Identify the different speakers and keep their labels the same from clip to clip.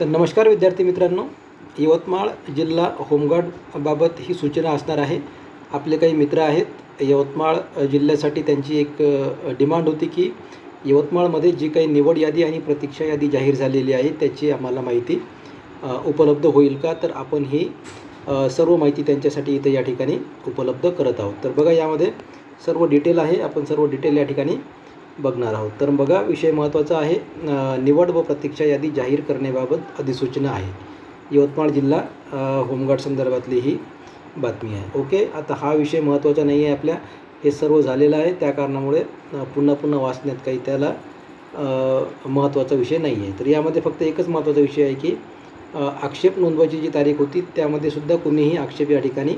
Speaker 1: तर नमस्कार विद्यार्थी मित्रांनो यवतमाळ जिल्हा होमगार्डबाबत ही सूचना असणार आहे. आपले काही मित्र आहेत यवतमाळ जिल्ह्यासाठी त्यांची एक डिमांड होती की यवतमाळमध्ये जी काही निवड यादी आणि प्रतीक्षा यादी जाहीर झालेली आहे त्याची आम्हाला माहिती उपलब्ध होईल का? तर आपण ही सर्व माहिती त्यांच्यासाठी इथं या ठिकाणी उपलब्ध करत आहोत. तर बघा यामध्ये सर्व डिटेल आहे. आपण सर्व डिटेल या ठिकाणी बघणार आहोत. तर बघा विषय महत्त्वाचा आहे. निवड व प्रतीक्षा यादी जाहीर करण्याबाबत अधिसूचना आहे. यवतमाळ जिल्हा होमगार्ड संदर्भातली ही बातमी आहे. ओके? आता हा विषय महत्त्वाचा नाही आहे आपल्या. हे सर्व झालेलं आहे. त्या कारणामुळे पुन्हा पुन्हा वाचण्यात काही त्याला महत्त्वाचा विषय नाही आहे. तर यामध्ये फक्त एकच महत्त्वाचा विषय आहे की आक्षेप नोंदवायची जी तारीख होती त्यामध्ये सुद्धा कुणीही आक्षेप या ठिकाणी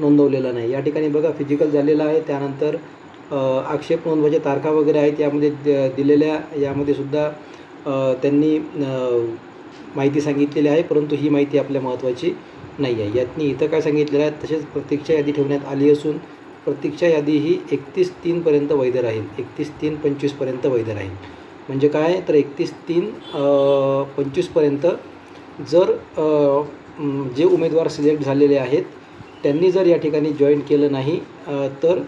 Speaker 1: नोंदवलेला नाही. या ठिकाणी बघा फिजिकल झालेलं आहे. त्यानंतर आक्षेप नोंदवायच्या तारखा वगैरे आहेत यामध्ये द- दिलेल्या यामध्ये सुद्धा त्यांनी माहिती सांगितलेली आहे परंतु ही माहिती आपल्या महत्त्वाची नाही आहे. यातनी इथं काय सांगितलेलं आहे तसेच प्रतीक्षा यादी ठेवण्यात आली असून प्रतीक्षा यादी ही एकतीस तीनपर्यंत वैध राहील. एकतीस तीन पंचवीसपर्यंत वैध राहील. म्हणजे काय? तर एकतीस तीन पंचवीसपर्यंत जर जे उमेदवार सिलेक्ट झालेले आहेत त्यांनी जर या ठिकाणी जॉईन केलं नाही तर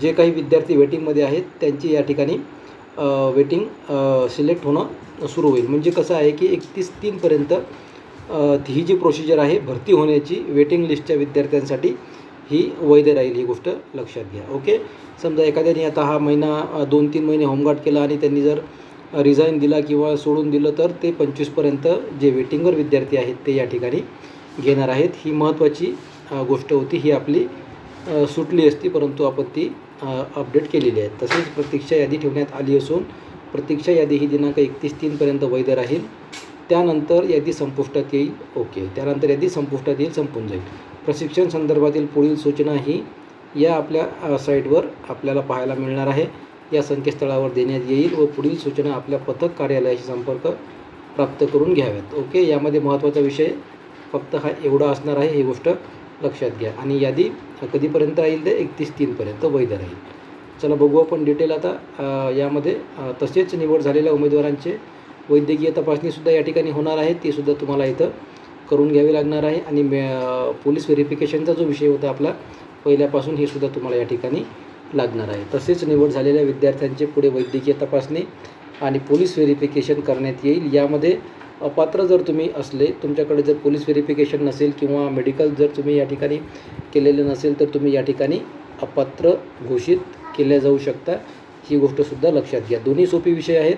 Speaker 1: जे काही विद्यार्थी वेटिंगमध्ये आहेत त्यांची या ठिकाणी वेटिंग सिलेक्ट होणं सुरू होईल. म्हणजे कसं आहे की एकतीस तीनपर्यंत ही जी प्रोसिजर आहे भरती होण्याची वेटिंग लिस्टच्या विद्यार्थ्यांसाठी ही वैध राहील ही गोष्ट लक्षात घ्या. ओके? समजा एखाद्याने आता हा महिना दोन तीन महिने होमगार्ड केला आणि त्यांनी जर रिझाईन दिला किंवा सोडून दिलं तर ते पंचवीसपर्यंत जे वेटिंगवर विद्यार्थी आहेत ते या ठिकाणी घेणार आहेत. ही महत्त्वाची गोष्ट होती ही आपली सुटली असती परंतु आपण ती अपडेट केलेली आहे. तसेच प्रतीक्षा यादी ठेवण्यात आली असून प्रतीक्षा यादी ही दिनांक एकतीस तीनपर्यंत वैध राहील. त्यानंतर यादी संपुष्टात येईल. ओके. त्यानंतर यादी संपुष्टात येईल संपून जाईल. प्रशिक्षण संदर्भातील पुढील सूचना ही या आपल्या साईटवर आपल्याला पाहायला मिळणार आहे. या संकेतस्थळावर देण्यात येईल व पुढील सूचना आपल्या पथक कार्यालयाशी संपर्क प्राप्त करून घ्याव्यात. ओके. यामध्ये महत्त्वाचा विषय फक्त हा एवढा असणार आहे ही गोष्ट लक्षात घ्या. आणि यादी कधीपर्यंत राहील ते एकतीस तीनपर्यंत वैध राहील. चला बघू आपण डिटेल आता यामध्ये तसेच निवड झालेल्या उमेदवारांचे वैद्यकीय तपासणीसुद्धा या ठिकाणी होणार आहे. ती सुद्धा तुम्हाला इथं करून घ्यावी लागणार आहे. आणि मे पोलीस व्हेरिफिकेशनचा जो विषय होता आपला पहिल्यापासून हे सुद्धा तुम्हाला या ठिकाणी लागणार आहे. तसेच निवड झालेल्या विद्यार्थ्यांचे पुढे वैद्यकीय तपासणी आणि पोलीस व्हेरिफिकेशन करण्यात येईल. यामध्ये अपात्र जर तुम्ही असले तुमच्याकडे जर पोलीस व्हेरिफिकेशन नसेल किंवा मेडिकल जर तुम्ही या ठिकाणी केलेलं नसेल तर तुम्ही या ठिकाणी अपात्र घोषित केल्या जाऊ शकता. ही गोष्टसुद्धा लक्षात घ्या. दोन्ही सोपी विषय आहेत.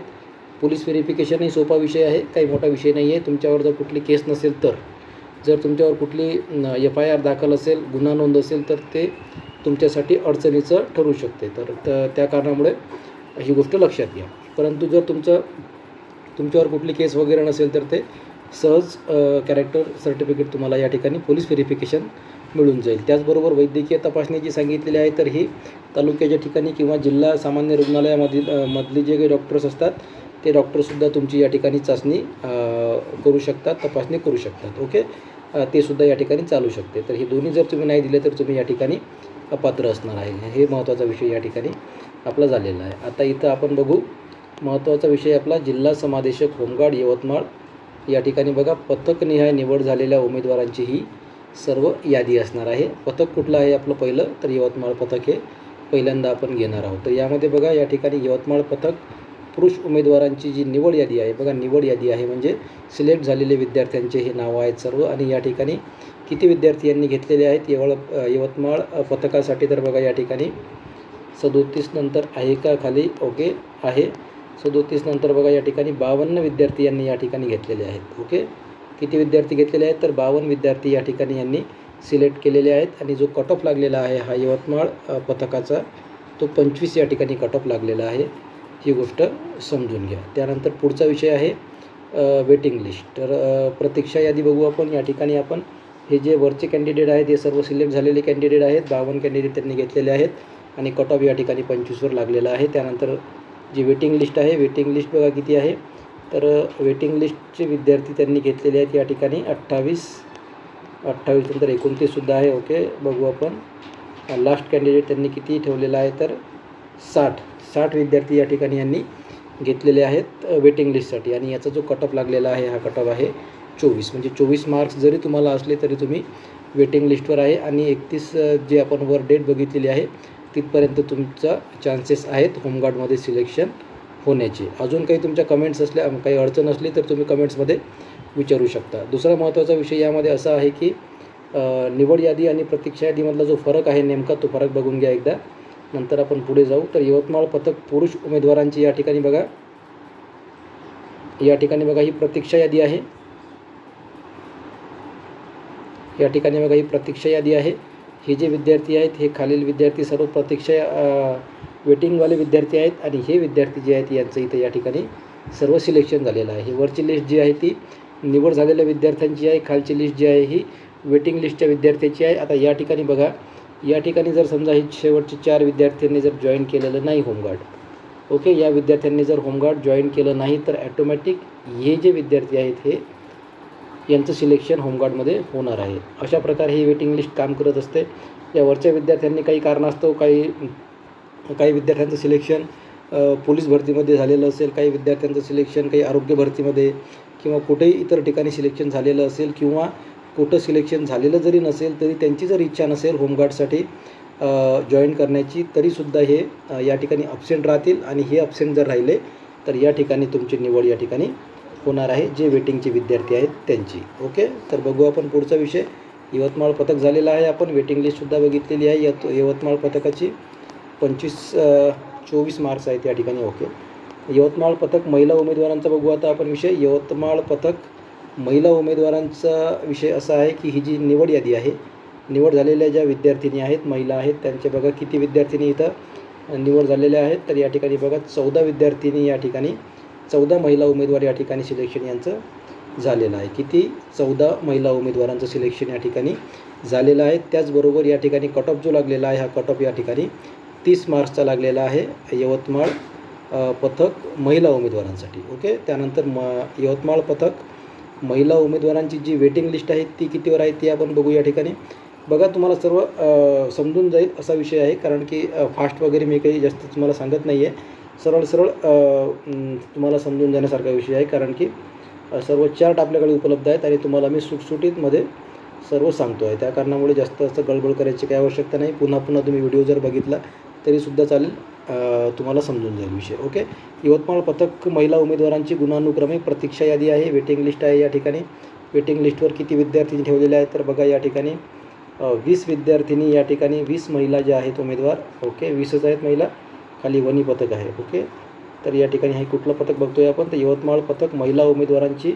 Speaker 1: पोलीस व्हेरिफिकेशनही सोपा विषय आहे. काही मोठा विषय नाही आहे. तुमच्यावर जर कुठली केस नसेल तर. जर तुमच्यावर कुठली एफ आय आर दाखल असेल गुन्हा नोंद असेल तर ते तुमच्यासाठी अडचणीचं ठरू शकते. तर त्या कारणामुळे ही गोष्ट लक्षात घ्या. परंतु जर तुमचं तुमच्यावर कुठली केस वगैरे नसेल तर ते सहज कॅरेक्टर सर्टिफिकेट तुम्हाला या ठिकाणी पोलीस व्हेरिफिकेशन मिळून जाईल. त्याचबरोबर वैद्यकीय तपासणी जी सांगितलेली आहे तर ही तालुक्याच्या ठिकाणी किंवा जिल्हा सामान्य रुग्णालयामधील मधली मधले जे काही डॉक्टर्स असतात ते डॉक्टरसुद्धा तुमची या ठिकाणी चाचणी करू शकतात तपासणी करू शकतात. ओके ते सुद्धा या ठिकाणी चालू शकते. तर हे दोन्ही जर तुम्ही नाही दिले तर तुम्ही या ठिकाणी अपात्र असणार आहे. हे महत्त्वाचा विषय या ठिकाणी आपला झालेला आहे. आता इथं आपण बघू महत्त्वाचा विषय आपला जिल्हा समादेशक होमगार्ड यवतमाळ. या ठिकाणी बघा पथकनिहाय निवड झालेल्या उमेदवारांची ही सर्व यादी असणार आहे. पथक कुठलं आहे आपलं पहिलं? तर यवतमाळ पथक हे पहिल्यांदा आपण घेणार आहोत. तर यामध्ये बघा या ठिकाणी यवतमाळ पथक पुरुष उमेदवारांची जी निवड यादी आहे बघा निवड यादी आहे म्हणजे सिलेक्ट झालेले विद्यार्थ्यांचे हे नावं आहेत सर्व आणि या ठिकाणी किती विद्यार्थी यांनी घेतलेले आहेत? यवळ यवतमाळ पथकासाठी तर बघा या ठिकाणी सदोतीस नंतर आहे का खाली? ओके आहे. सदोतीस नंतर बघा या ठिकाणी बावन्न विद्यार्थी यांनी या ठिकाणी घेतलेले आहेत. ओके किती विद्यार्थी घेतलेले आहेत? तर बावन्न विद्यार्थी या ठिकाणी यांनी सिलेक्ट केलेले आहेत आणि जो कट ऑफ लागलेला आहे हा यवतमाळ पथकाचा तो पंचवीस या ठिकाणी कट ऑफ लागलेला आहे. ही गोष्ट समजून घ्या. त्यानंतर पुढचा विषय आहे वेटिंग लिस्ट तर प्रतीक्षा यादी बघू आपण. या ठिकाणी आपण हे जे वरचे कॅन्डिडेट आहेत हे सर्व सिलेक्ट झालेले कॅन्डिडेट आहेत. बावन्न कॅन्डिडेट त्यांनी घेतलेले आहेत आणि कट ऑफ या ठिकाणी पंचवीसवर लागलेला आहे. त्यानंतर जी वेटिंग लिस्ट आहे वेटिंग लिस्ट बघा किती आहे. तर वेटिंग लिस्टचे विद्यार्थी त्यांनी घेतलेले आहेत या ठिकाणी अठ्ठावीस. अठ्ठावीस नंतर एकोणतीससुद्धा आहे ओके बघू आपण. लास्ट कॅन्डिडेट त्यांनी किती ठेवलेला आहे तर साठ. साठ विद्यार्थी या ठिकाणी यांनी घेतलेले आहेत वेटिंग लिस्टसाठी आणि याचा जो कटअप लागलेला आहे हा कटअप आहे चोवीस. म्हणजे चोवीस मार्क्स जरी तुम्हाला असले तरी तुम्ही वेटिंग लिस्टवर आहे. आणि एकतीस जे आपण वर डेट बघितलेली आहे तिथपर्यंत तुमचा चान्सेस आहेत होमगार्डमध्ये सिलेक्शन होण्याचे. अजून काही तुमच्या कमेंट्स असल्या काही अडचण असली तर तुम्ही कमेंट्समध्ये विचारू शकता. दुसरा महत्त्वाचा विषय यामध्ये असा आहे की निवड यादी आणि प्रतीक्षा यादीमधला जो फरक आहे नेमका तो फरक बघून घ्या एकदा. नंतर आपण पुढे जाऊ. तर यवतमाळ पथक पुरुष उमेदवारांची या ठिकाणी बघा. या ठिकाणी बघा ही प्रतीक्षा यादी आहे. या ठिकाणी बघा ही प्रतीक्षा यादी आहे. हे जे विद्यार्थी आहेत हे खालील विद्यार्थी सर्व प्रतीक्षा वेटिंगवाले विद्यार्थी आहेत आणि हे विद्यार्थी जे आहेत यांचं इथं या ठिकाणी सर्व सिलेक्शन झालेलं आहे. वरची लिस्ट जी आहे ती निवड झालेल्या विद्यार्थ्यांची आहे खालची लिस्ट जी आहे ही वेटिंग लिस्टच्या विद्यार्थ्याची आहे. आता या ठिकाणी बघा या ठिकाणी जर समजा हे शेवटचे चार विद्यार्थ्यांनी जर जॉईन केलेलं नाही होमगार्ड ओके या विद्यार्थ्यांनी जर होमगार्ड जॉईन केलं नाही तर ॲटोमॅटिक हे जे विद्यार्थी आहेत हे यांचं सिलेक्शन होमगार्डमध्ये होणार आहे. अशा प्रकारे ही वेटिंग लिस्ट काम करत असते. या वरच्या विद्यार्थ्यांनी काही कारणास्तव काही काही विद्यार्थ्यांचं सिलेक्शन पोलीस भरतीमध्ये झालेलं असेल काही विद्यार्थ्यांचं सिलेक्शन काही आरोग्य भरतीमध्ये किंवा कुठेही इतर ठिकाणी सिलेक्शन झालेलं असेल किंवा कुठं सिलेक्शन झालेलं जरी नसेल तरी त्यांची जर इच्छा नसेल होमगार्डसाठी जॉईन करण्याची तरीसुद्धा हे या ठिकाणी अब्सेंट राहतील. आणि हे अब्सेंट जर राहिले तर या ठिकाणी तुमची निवड या ठिकाणी होणार आहे जे वेटिंगचे विद्यार्थी आहेत त्यांची. ओके? तर बघू आपण पुढचा विषय. यवतमाळ पथक झालेला आहे. आपण वेटिंग लिस्टसुद्धा बघितलेली आहे. यत यवतमाळ पथकाची पंचवीस चोवीस मार्च आहेत या ठिकाणी. ओके? यवतमाळ पथक महिला उमेदवारांचा बघू आता आपण विषय. यवतमाळ पथक महिला उमेदवारांचा विषय असा आहे की ही जी निवड यादी आहे निवड झालेल्या ज्या विद्यार्थिनी आहेत महिला आहेत त्यांचे बघा किती विद्यार्थिनी इथं निवड झालेल्या आहेत. तर या ठिकाणी बघा चौदा विद्यार्थिनी या ठिकाणी चौदा महिला उमेदवार या ठिकाणी सिलेक्शन यांचं झालेलं आहे. किती? चौदा महिला उमेदवारांचं सिलेक्शन या ठिकाणी झालेलं आहे. त्याचबरोबर या ठिकाणी कट ऑफ जो लागलेला आहे हा कट ऑफ या ठिकाणी तीस मार्क्सचा लागलेला आहे. यवतमाळ पथक महिला उमेदवारांसाठी. ओके? त्यानंतर म यवतमाळ पथक महिला उमेदवारांची जी वेटिंग लिस्ट आहे ती कितीवर आहे ती आपण बघू या ठिकाणी. बघा तुम्हाला सर्व समजून जाईल असा विषय आहे कारण की फास्ट वगैरे मी काही जास्त तुम्हाला सांगत नाही आहे सरळ सरळ तुम्हाला समजून जाण्यासारखा विषय आहे. कारण की सर्व चार्ट आपल्याकडे उपलब्ध आहेत आणि तुम्हाला मी सुटसुटीतमध्ये सर्व सांगतो आहे त्या कारणामुळे जास्त असं गडबड करायची काही आवश्यकता नाही. पुन्हा पुन्हा तुम्ही व्हिडिओ जर बघितला तरीसुद्धा चालेल. तुम्हाला समजून जाईल विषय. ओके? यवतमाळ पथक महिला उमेदवारांची गुणानुक्रमे प्रतीक्षा यादी आहे. वेटिंग लिस्ट आहे या ठिकाणी. वेटिंग लिस्टवर किती विद्यार्थी ठेवलेले आहेत तर बघा या ठिकाणी. वीस विद्यार्थिनी या ठिकाणी वीस महिला ज्या आहेत उमेदवार. ओके? वीसच आहेत महिला. खाली वनी पथक आहे ओके? तर या ठिकाणी हे कुठलं पथक बघतोय आपण? तर यवतमाळ पथक महिला उमेदवारांची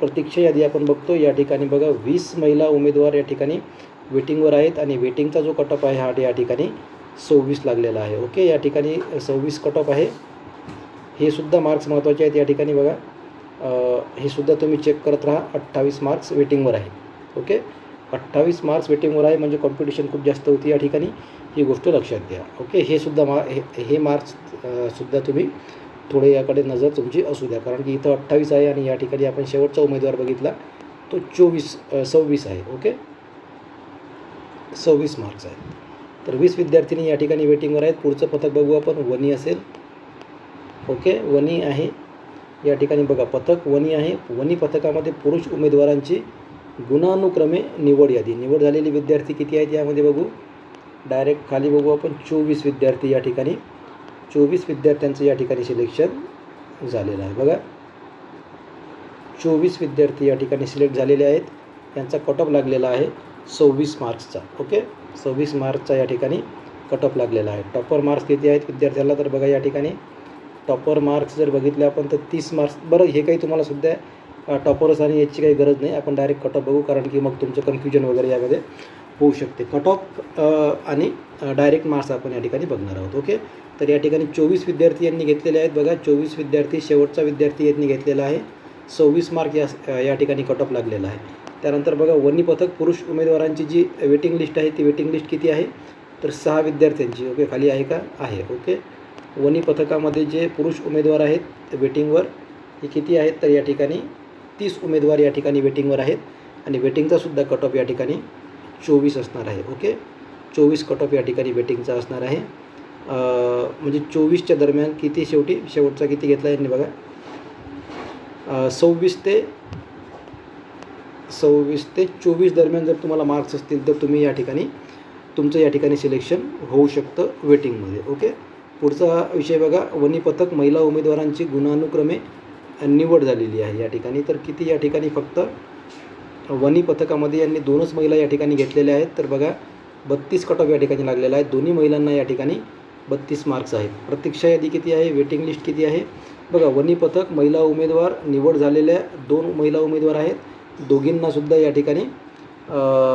Speaker 1: प्रतीक्षा यादी आपण बघतो या ठिकाणी बघा वीस महिला उमेदवार या ठिकाणी वेटिंगवर आहेत आणि वेटिंगचा जो कटअप आहे हा या ठिकाणी सव्वीस लागलेला आहे ओके? या ठिकाणी सव्वीस कटअप आहे. हे सुद्धा मार्क्स महत्त्वाचे आहेत या ठिकाणी बघा. हे सुद्धा तुम्ही चेक करत राहा. अठ्ठावीस मार्क्स वेटिंगवर आहे ओके? अठ्ठावीस मार्क्स वेटिंगवर आहे म्हणजे कॉम्पिटिशन खूप जास्त होती या ठिकाणी. ही गोष्ट लक्षात घ्या. ओके हे सुद्धा मा हे हे मार्क्स सुद्धा तुम्ही थोडे याकडे नजर तुमची असू द्या. कारण की इथं अठ्ठावीस आहे आणि या ठिकाणी आपण शेवटचा उमेदवार बघितला तो चोवीस सव्वीस आहे. ओके सव्वीस मार्क्स आहेत. तर वीस विद्यार्थिनी या ठिकाणी वेटिंगवर आहेत. पुढचं पथक बघू आपण. वनी असेल. ओके वनी आहे. या ठिकाणी बघा पथक. वनी आहे. वनी पथकामध्ये पुरुष उमेदवारांची गुणानुक्रमे निवड यादी. निवड झालेली विद्यार्थी किती आहेत यामध्ये बघू. डायरेक्ट खाली बघू आपण चोवीस विद्यार्थी या ठिकाणी. चोवीस विद्यार्थ्यांचं या ठिकाणी सिलेक्शन झालेलं आहे. बघा. चोवीस विद्यार्थी या ठिकाणी सिलेक्ट झालेले आहेत. यांचा कट ऑफ लागलेला आहे सव्वीस मार्क्सचा ओके? सव्वीस मार्क्सचा या ठिकाणी कट ऑफ लागलेला आहे. टॉपर मार्क्स किती आहेत विद्यार्थ्याला तर बघा या ठिकाणी. टॉपर मार्क्स जर बघितले आपण तर तीस मार्क्स बरं हे काही तुम्हाला सुद्धा टॉपरच आणि याची काही गरज नाही. आपण डायरेक्ट कट ऑफ बघू. कारण की मग तुमचं कन्फ्युजन वगैरे यामध्ये होऊ शकते. कट ऑफ आणि डायरेक्ट मार्क्स आपण या ठिकाणी बघणार आहोत. ओके तर या ठिकाणी चोवीस विद्यार्थी यांनी घेतलेले आहेत बघा. चोवीस विद्यार्थी शेवटचा विद्यार्थी यांनी घेतलेला आहे. सव्वीस मार्क या या ठिकाणी कट ऑफ लागलेला आहे. त्यानंतर बघा वनी पथक पुरुष उमेदवारांची जी वेटिंग लिस्ट आहे ती वेटिंग लिस्ट किती आहे? तर सहा विद्यार्थ्यांची. ओके खाली आहे का? आहे. ओके वनी पथकामध्ये जे पुरुष उमेदवार आहेत वेटिंगवर हे किती आहेत? तर या ठिकाणी तीस उमेदवार या ठिकाणी वेटिंगवर आहेत. आणि वेटिंगचासुद्धा कट ऑफ या ठिकाणी चोवीस असणार आहे ओके? चोवीस कट ऑफ या ठिकाणी वेटिंगचा असणार आहे. म्हणजे चोवीसच्या दरम्यान किती शेवटी? शेवटचा किती घेतला यांनी बघा? सव्वीस ते सव्वीस ते चोवीस दरम्यान जर तुम्हाला मार्क्स असतील तर तुम्ही या ठिकाणी तुमचं या ठिकाणी सिलेक्शन होऊ शकतं वेटिंगमध्ये ओके? पुढचा विषय बघा. वनीपथक महिला उमेदवारांची गुणानुक्रमे निवड झालेली आहे या ठिकाणी. तर किती या ठिकाणी फक्त वनी पथकामध्ये यांनी दोनच महिला या ठिकाणी घेतलेल्या आहेत. तर बघा बत्तीस कट ऑफ या ठिकाणी लागलेला आहे. दोन्ही महिलांना या ठिकाणी बत्तीस मार्क्स आहेत. प्रतीक्षा यादी किती आहे? वेटिंग लिस्ट किती आहे? बघा वनी पथक महिला उमेदवार निवड झालेल्या दोन महिला उमेदवार आहेत. दोघींनासुद्धा या ठिकाणी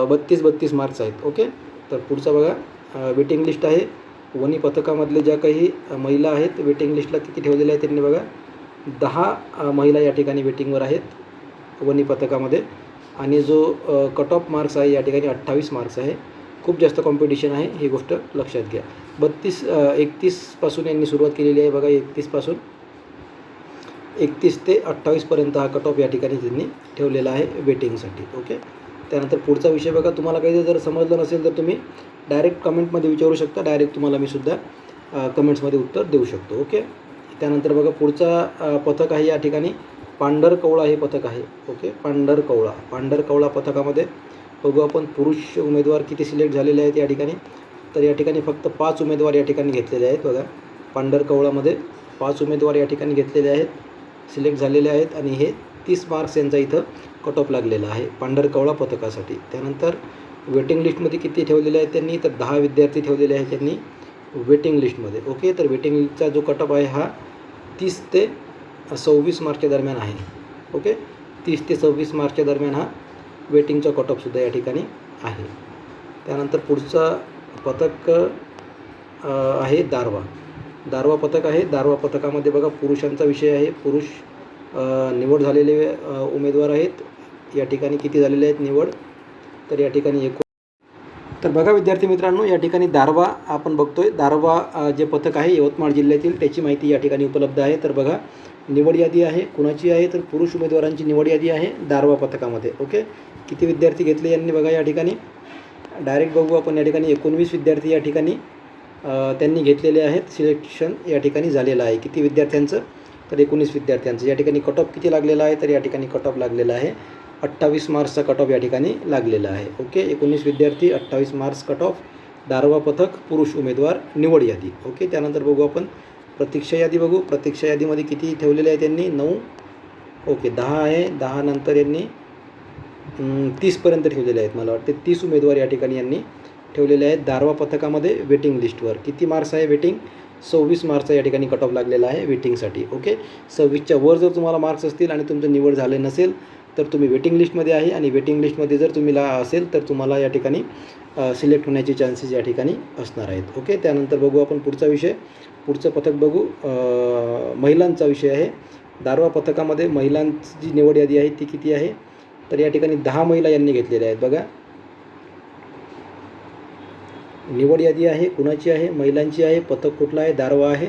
Speaker 1: बत्तीस बत्तीस मार्क्स आहेत. ओके तर पुढचा बघा वेटिंग लिस्ट आहे. वनी पथकामधले ज्या काही महिला आहेत वेटिंग लिस्टला किती ठेवलेल्या आहेत त्यांनी बघा दहा महिला या ठिकाणी वेटिंगवर आहेत वनी पथकामध्ये. आणि जो कट ऑफ मार्क्स आहे या ठिकाणी अठ्ठावीस मार्क्स आहे. खूप जास्त कॉम्पिटिशन आहे ही गोष्ट लक्षात घ्या. बत्तीस एकतीसपासून यांनी सुरुवात केलेली आहे बघा एकतीसपासून एकतीस ते अठ्ठावीसपर्यंत हा कट ऑफ या ठिकाणी त्यांनी ठेवलेला आहे वेटिंगसाठी ओके त्यानंतर पुढचा विषय बघा तुम्हाला काही जर समजलं नसेल तर तुम्ही डायरेक्ट कमेंटमध्ये विचारू शकता. डायरेक्ट तुम्हाला मी सुद्धा कमेंट्समध्ये उत्तर देऊ शकतो ओके त्यानंतर बघा पुढचा पथक आहे या ठिकाणी. पांढरकवळा हे पथक आहे. ओके? पांढरकवळा. पांढरकवळा पथकामध्ये बघू आपण पुरुष उमेदवार किती सिलेक्ट झालेले आहेत या ठिकाणी. तर या ठिकाणी फक्त पाच उमेदवार या ठिकाणी घेतलेले आहेत बघा. पांढरकवळामध्ये पाच उमेदवार या ठिकाणी घेतलेले आहेत सिलेक्ट झालेले आहेत आणि हे तीस मार्क्स यांचा इथं कट ऑफ लागलेला आहे पांढरकवळा पथकासाठी. त्यानंतर वेटिंग लिस्टमध्ये किती ठेवलेले आहेत त्यांनी? तर दहा विद्यार्थी ठेवलेले आहेत त्यांनी वेटिंग लिस्टमध्ये. ओके? तर वेटिंग लिस्टचा जो कट ऑफ आहे हा तीस ते सव्वीस मार्चच्या दरम्यान आहे. ओके? तीस ते सव्वीस मार्चच्या दरम्यान हा वेटिंगचा कट ऑफसुद्धा या ठिकाणी आहे. त्यानंतर पुढचा पथक आहे दारवा. दारवा पथक आहे. दारवा पथकामध्ये बघा पुरुषांचा विषय आहे. पुरुष निवड झालेले उमेदवार आहेत. या ठिकाणी किती झालेले आहेत निवड? तर या ठिकाणी एकूण तर बघा विद्यार्थी मित्रांनो या ठिकाणी दारवा आपण बघतोय. दारवा जे पथक आहे यवतमाळ जिल्ह्यातील त्याची माहिती या ठिकाणी उपलब्ध आहे. तर बघा निवड यादी आहे. कुणाची आहे तर पुरुष उमेदवारांची निवड यादी आहे दारवा पथकामध्ये. ओके? किती विद्यार्थी घेतले यांनी बघा या ठिकाणी. डायरेक्ट बघू आपण या ठिकाणी. एकोणवीस विद्यार्थी या ठिकाणी त्यांनी घेतलेले आहेत. सिलेक्शन या ठिकाणी झालेलं आहे. किती विद्यार्थ्यांचं? तर एकोणीस विद्यार्थ्यांचं. या ठिकाणी कट ऑफ किती लागलेला आहे? तर या ठिकाणी कट ऑफ लागलेला आहे. अठ्ठावीस मार्क्सचा कट ऑफ या ठिकाणी लागलेला आहे. ओके? एकोणीस विद्यार्थी अठ्ठावीस मार्क्स कट ऑफ दारवा पथक पुरुष उमेदवार निवड यादी. ओके? त्यानंतर बघू आपण. प्रतीक्षा यादी बघू. प्रतीक्षा यादीमध्ये किती ठेवलेले आहे त्यांनी? नऊ. ओके दहा आहे. दहा नंतर यांनी तीसपर्यंत ठेवलेले आहेत मला वाटते. तीस उमेदवार या ठिकाणी यांनी ठेवलेले आहेत. दारवा पथकामध्ये वेटिंग लिस्टवर किती मार्क्स आहे वेटिंग सव्वीस मार्क्सचा या ठिकाणी कट ऑफ लागलेला आहे वेटिंगसाठी ओके? सव्वीसच्या वर जर तुम्हाला मार्क्स असतील आणि तुमचं निवड झाले नसेल तर तुम्ही वेटिंग लिस्टमध्ये आहे आणि वेटिंग लिस्टमध्ये जर तुम्ही ला असेल तर तुम्हाला या ठिकाणी सिलेक्ट होण्याचे चान्सेस या ठिकाणी असणार आहेत. ओके? त्यानंतर बघू आपण पुढचा विषय. पुढचं पथक बघू. महिलांचा विषय आहे. दारवा पथकामध्ये महिलांची जी निवड यादी आहे. ती किती आहे? तर या ठिकाणी दहा महिला यांनी घेतलेल्या आहेत बघा. निवड यादी आहे. कुणाची आहे? महिलांची आहे. पथक कुठलं आहे? दारवा आहे.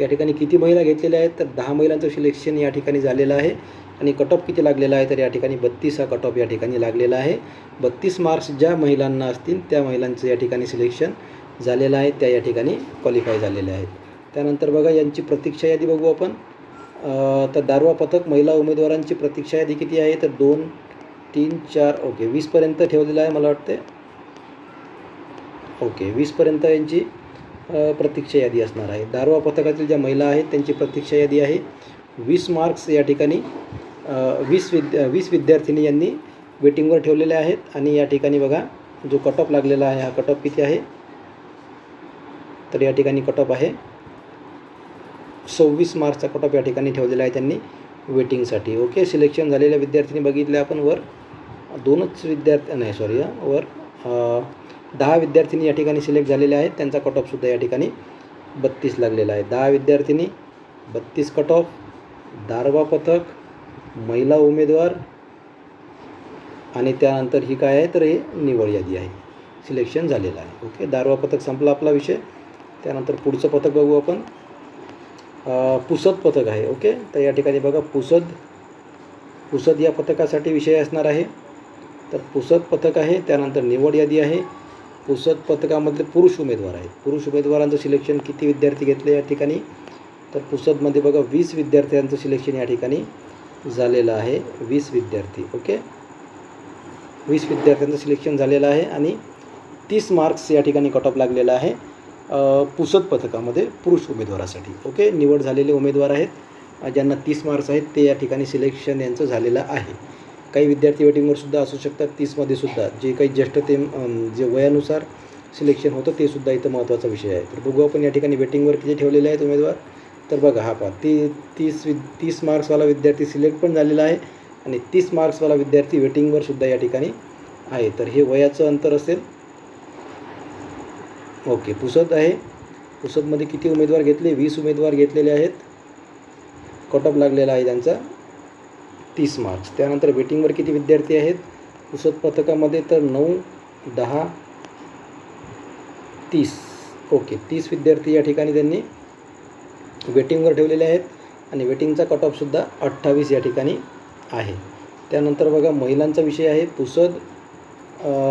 Speaker 1: या ठिकाणी किती महिला घेतलेल्या आहेत? तर दहा महिलांचं सिलेक्शन या ठिकाणी झालेलं आहे. आणि कट ऑफ किती लागलेला आहे? तर या ठिकाणी बत्तीस हा कट ऑफ या ठिकाणी लागलेला आहे. बत्तीस मार्क्स ज्या महिलांना असतील त्या महिलांचं या ठिकाणी सिलेक्शन झालेलं आहे. त्या या ठिकाणी क्वालिफाय झालेल्या आहेत. त्यानंतर बघा यांची प्रतीक्षा यादी बघू आपण. तर दारवा पथक महिला उमेदवारांची प्रतीक्षा यादी किती आहे? तर दोन तीन चार ओके वीसपर्यंत ठेवलेलं आहे मला वाटते ओके वीसपर्यंत यांची प्रतीक्षा यादी असणार आहे. दारवा पथकातील ज्या महिला आहेत त्यांची प्रतीक्षा यादी आहे. वीस मार्क्स या ठिकाणी वीस विद्या वीस विद्यार्थिनी यांनी वेटिंगवर ठेवलेले आहेत आणि या ठिकाणी बघा जो कट ऑफ लागलेला आहे हा कट ऑफ किती आहे? तर या ठिकाणी कट ऑफ आहे. सव्वीस मार्चचा कट ऑफ या ठिकाणी ठेवलेला आहे त्यांनी वेटिंगसाठी ओके सिलेक्शन झालेल्या विद्यार्थ्यांनी बघितले आपण वर. दोनच विद्यार्थी नाही सॉरी वर. दहा विद्यार्थिनी या ठिकाणी सिलेक्ट झालेल्या आहेत. त्यांचा कट ऑफसुद्धा या ठिकाणी बत्तीस लागलेला आहे. दहा विद्यार्थिनी बत्तीस कट ऑफ दारवा पथक महिला उमेदवार आणि त्यानंतर ही काय आहे तर हे निवड यादी आहे. सिलेक्शन झालेलं आहे. ओके दारवा पथक संपला आपला विषय. त्यानंतर पुढचं पथक बघू आपण. पुसद पथक आहे. ओके तर या ठिकाणी बघा पुसद पुसद या पथकासाठी विषय असणार आहे. तर पुसद पथक आहे. त्यानंतर निवड यादी आहे. पुसद पथकामधले पुरुष उमेदवार आहेत. पुरुष उमेदवारांचं सिलेक्शन किती विद्यार्थी घेतले या ठिकाणी? तर पुसदमध्ये बघा वीस विद्यार्थ्यांचं सिलेक्शन या ठिकाणी. झालेलं आहे वीस विद्यार्थी ओके? वीस विद्यार्थ्यांचं सिलेक्शन झालेलं आहे आणि तीस मार्क्स या ठिकाणी कट ऑफ लागलेला आहे पुसद पथकामध्ये पुरुष उमेदवारासाठी ओके? निवड झालेले उमेदवार आहेत ज्यांना तीस मार्क्स आहेत ते या ठिकाणी सिलेक्शन यांचं झालेलं आहे. काही विद्यार्थी वेटिंगवर सुद्धा असू शकतात तीसमध्ये सुद्धा. जे काही ज्येष्ठ ते जे वयानुसार सिलेक्शन होतं ते सुद्धा इथं महत्त्वाचा विषय आहे. तर बघू आपण या ठिकाणी वेटिंगवर किती ठेवलेले आहेत उमेदवार. तर बघा हा पहा ती तीस वि तीस मार्क्सवाला विद्यार्थी सिलेक्ट पण झालेला आहे आणि तीस मार्क्सवाला विद्यार्थी वेटिंगवर सुद्धा या ठिकाणी आहे. तर हे वयाचं अंतर असेल. ओके पुसद आहे. पुसदमध्ये किती उमेदवार घेतले? वीस उमेदवार घेतलेले आहेत. कट ऑफ लागलेला आहे त्यांचा. तीस मार्क्स. त्यानंतर वेटिंगवर किती विद्यार्थी आहेत? पुसद पथकामध्ये तर नऊ दहा तीस. ओके तीस विद्यार्थी या ठिकाणी त्यांनी वेटिंगवर ठेवलेले आहेत आणि वेटिंगचा कट ऑफसुद्धा अठ्ठावीस या ठिकाणी आहे. त्यानंतर बघा महिलांचा विषय आहे. पुसद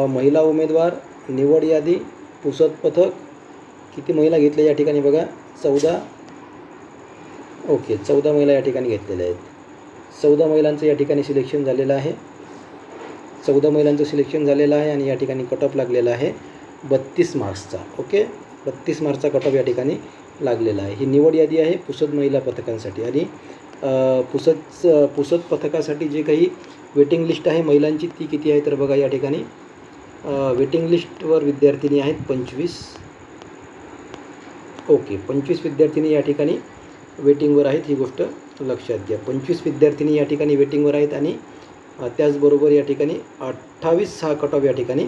Speaker 1: महिला उमेदवार निवड यादी पुसद पथक. किती महिला घेतल्या या ठिकाणी बघा? चौदा. ओके चौदा महिला या ठिकाणी घेतलेल्या आहेत. चौदा महिलांचं या ठिकाणी सिलेक्शन झालेलं आहे. चौदा महिलांचं सिलेक्शन झालेलं आहे आणि या ठिकाणी कट ऑफ लागलेला आहे. बत्तीस मार्क्सचा ओके? बत्तीस मार्क्सचा कट ऑफ या ठिकाणी लागलेला आहे. ही निवड यादी आहे पुसद महिला पथकांसाठी आणि पुसदच पुसद पुसद पथकासाठी जे काही वेटिंग लिस्ट आहे महिलांची ती किती आहे तर बघा या ठिकाणी. वेटिंग लिस्टवर विद्यार्थिनी आहेत पंचवीस. ओके पंचवीस विद्यार्थिनी या ठिकाणी वेटिंगवर आहेत ही गोष्ट लक्षात घ्या. पंचवीस विद्यार्थिनी या ठिकाणी वेटिंगवर आहेत आणि त्याचबरोबर या ठिकाणी अठ्ठावीस हा कट ऑफ या ठिकाणी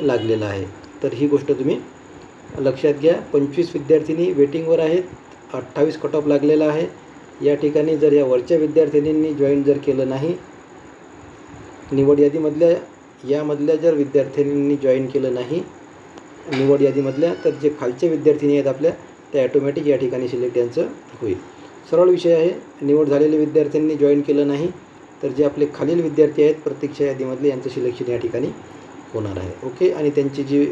Speaker 1: लागलेला आहे. तर ही गोष्ट तुम्ही लक्षात घ्या पंचवीस विद्यार्थिनी वेटिंगवर आहेत अठ्ठावीस कट ऑफ लागलेला आहे. या ठिकाणी जर या वरच्या विद्यार्थिनींनी जॉईन जर केलं नाही निवड यादीमधल्या यामधल्या जर विद्यार्थिनींनी जॉईन केलं नाही निवड यादीमधल्या तर जे खालचे विद्यार्थिनी आहेत आपल्या त्या ॲटोमॅटिक या ठिकाणी सिलेक्ट यांचं होईल. सरळ विषय आहे निवड झालेल्या विद्यार्थ्यांनी जॉईन केलं नाही तर जे आपले खालील विद्यार्थी आहेत प्रतीक्षा यादीमधले यांचं सिलेक्शन या ठिकाणी होणार आहे. ओके? आणि त्यांची जी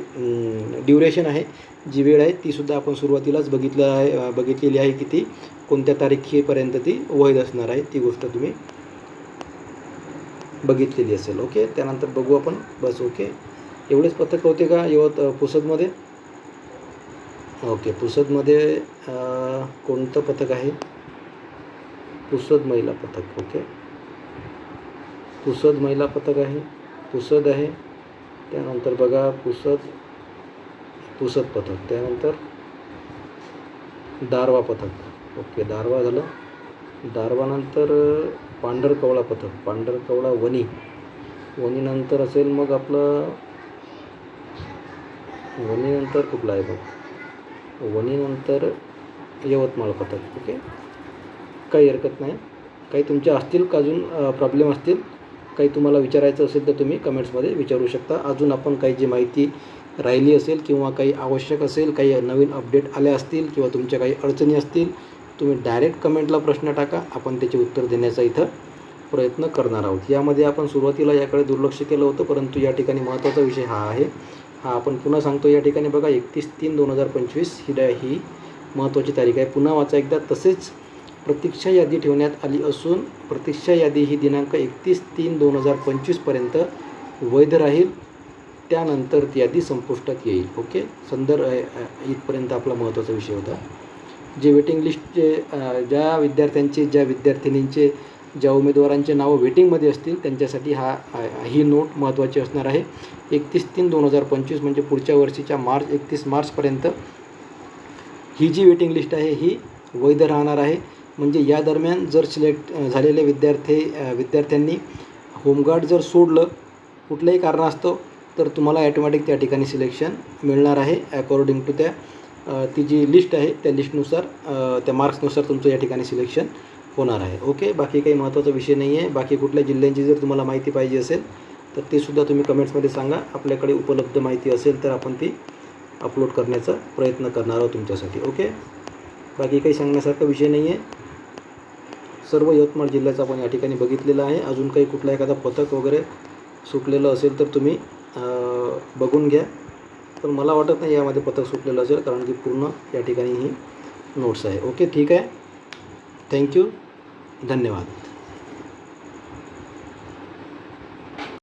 Speaker 1: ड्युरेशन आहे जी वेळ आहे तीसुद्धा आपण सुरुवातीलाच बघितलं आहे बघितलेली आहे की ती कोणत्या तारखेपर्यंत ती वैध असणार आहे ती गोष्ट तुम्ही बघितलेली असेल. ओके? त्यानंतर बघू आपण. बस ओके? एवढेच पथक होते का यवत पुसदमध्ये? ओके पुसदमध्ये कोणतं पथक आहे? पुसद महिला पथक ओके? पुसद महिला पथक आहे. पुसद आहे. त्यानंतर बघा पुसद पुसद पथक. त्यानंतर दारवा पथक. ओके दारवा झालं. दारवानंतर पांढरकवळा पथक. पांढरकवळा वणी. वणीनंतर असेल मग आपलं वणीनंतर कुठलं आहे बघ? वणीनंतर यवतमाळ पथक. ओके? काही हरकत नाही. काही तुमच्या असतील का अजून प्रॉब्लेम असतील? काही तुम्हाला विचारायचं असेल तर तुम्ही कमेंट्समध्ये विचारू शकता. अजून आपण काही जी माहिती राहिली असेल किंवा काही आवश्यक असेल काही नवीन अपडेट आल्या असतील किंवा तुमच्या काही अडचणी असतील तुम्ही डायरेक्ट कमेंटला प्रश्न टाका. आपण त्याचे उत्तर देण्याचा इथं प्रयत्न करणार आहोत. यामध्ये आपण सुरुवातीला याकडे दुर्लक्ष केलं होतं परंतु या ठिकाणी महत्त्वाचा विषय हा आहे. हा आपण पुन्हा सांगतो या ठिकाणी बघा एकतीस तीन दोन हजार पंचवीस ही डा ही महत्त्वाची तारीख आहे. पुन्हा वाचा एकदा. तसेच प्रतीक्षा यादी ठेवण्यात आली असून प्रतीक्षा यादी ही दिनांक एकतीस तीन दोन हजार पंचवीसपर्यंत वैध राहील. त्यानंतर ती यादी संपुष्टात येईल. ओके? संदर्भ इथपर्यंत आपला महत्त्वाचा विषय होता. जे वेटिंग लिस्टचे ज्या विद्यार्थ्यांचे ज्या विद्यार्थिनींचे ज्या उमेदवारांचे नावं वेटिंगमध्ये असतील त्यांच्यासाठी हा ही नोट महत्त्वाची असणार आहे. एकतीस तीन दोन हजार पंचवीस म्हणजे पुढच्या वर्षीच्या मार्च एकतीस मार्चपर्यंत ही जी वेटिंग लिस्ट आहे ही वैध राहणार आहे. म्हणजे या दरम्यान जर सिलेक्ट झालेले विद्यार्थी विद्यार्थ्यांनी होमगार्ड जर सोडलं कुठल्याही कारणास्तव तर तुम्हाला ॲटोमॅटिक त्या ठिकाणी सिलेक्शन मिळणार आहे अकॉर्डिंग टू त्या ती जी लिस्ट आहे त्या लिस्टनुसार त्या मार्क्सनुसार तुमचं या ठिकाणी सिलेक्शन होणार आहे. ओके बाकी काही महत्त्वाचा विषय नाही आहे बाकी कुठल्या जिल्ह्यांची जर तुम्हाला माहिती पाहिजे असेल तर ते सुद्धा तुम्ही कमेंट्समध्ये सांगा. आपल्याकडे उपलब्ध माहिती असेल तर आपण ती अपलोड करण्याचा प्रयत्न करणार आहोत तुमच्यासाठी. ओके बाकी काही सांगण्यासारखा विषय नाही आहे सर्व यवतमाळ जिल्ह्याचा आपण या ठिकाणी बघितलेला आहे. अजून काही कुठला एखादा पथक वगैरे सुटलेलं असेल तर तुम्ही बघून घ्या. पण मला वाटत नाही यामध्ये पथक सुटलेलं असेल कारण की पूर्ण या ठिकाणी ही नोट्स आहे. ओके ठीक आहे. थँक्यू धन्यवाद.